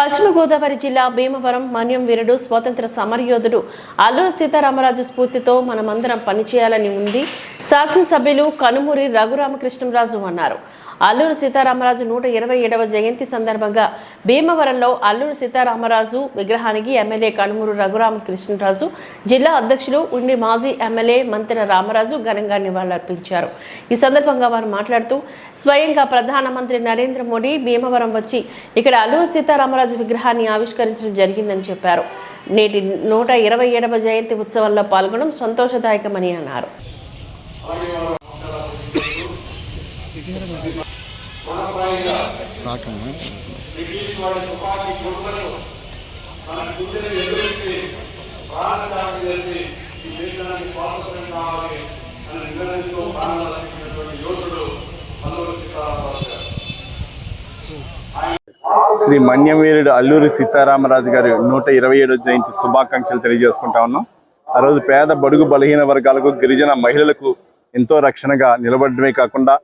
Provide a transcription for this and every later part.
పశ్చిమ గోదావరి జిల్లా భీమవరం మన్యం వీరుడు స్వాతంత్ర సమరయోధుడు అల్లూరు సీతారామరాజు స్ఫూర్తితో మనమందరం పనిచేయాలని ఉంది. శాసనసభ్యులు కనుమూరి రఘురామకృష్ణరాజు అన్నారు. అల్లూరు సీతారామరాజు నూట ఇరవై ఏడవ జయంతి సందర్భంగా భీమవరంలో అల్లూరు సీతారామరాజు విగ్రహానికి ఎమ్మెల్యే కనుమూరు రఘురామకృష్ణరాజు జిల్లా అధ్యక్షులు ఉండి మాజీ ఎమ్మెల్యే మంతెన రామరాజు ఘనంగా నివాళులర్పించారు. ఈ సందర్భంగా వారు మాట్లాడుతూ స్వయంగా ప్రధానమంత్రి నరేంద్ర మోడీ భీమవరం వచ్చి ఇక్కడ అల్లూరు సీతారామరాజు విగ్రహాన్ని ఆవిష్కరించడం జరిగిందని చెప్పారు. నేటి నూట ఇరవై ఏడవ జయంతి ఉత్సవంలో పాల్గొనడం సంతోషదాయకమని అన్నారు. శ్రీ మన్యవీరుడు అల్లూరి సీతారామరాజు గారి నూట ఇరవై ఏడో జయంతి శుభాకాంక్షలు తెలియజేసుకుంటా ఉన్నాం. ఆ రోజు పేద బడుగు బలహీన వర్గాలకు గిరిజన మహిళలకు ఎంతో రక్షణగా నిలబడమే కాకుండా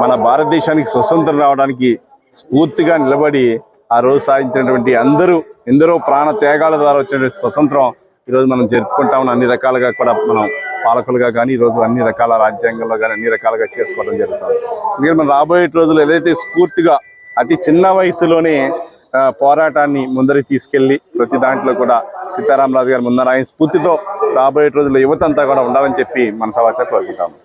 మన భారతదేశానికి స్వతంత్రం రావడానికి స్ఫూర్తిగా నిలబడి ఆ రోజు సాధించినటువంటి అందరూ ఎందరో ప్రాణ త్యాగాల ద్వారా వచ్చినటువంటి స్వతంత్రం ఈరోజు మనం జరుపుకుంటామని అన్ని రకాలుగా కూడా మనం పాలకులుగా కానీ ఈరోజు అన్ని రకాల రాజ్యాంగంలో కానీ అన్ని రకాలుగా చేసుకోవడం జరుగుతుంది. ఎందుకంటే మనం రాబోయే రోజులు ఏదైతే స్ఫూర్తిగా అతి చిన్న వయసులోనే పోరాటాన్ని ముందరికి తీసుకెళ్ళి ప్రతి దాంట్లో కూడా సీతారామరాజు గారు ముందర ఆయన స్ఫూర్తితో రాబోయే రోజుల్లో యువత అంతా కూడా ఉండాలని చెప్పి మన సమాచారం కోరుకుంటాము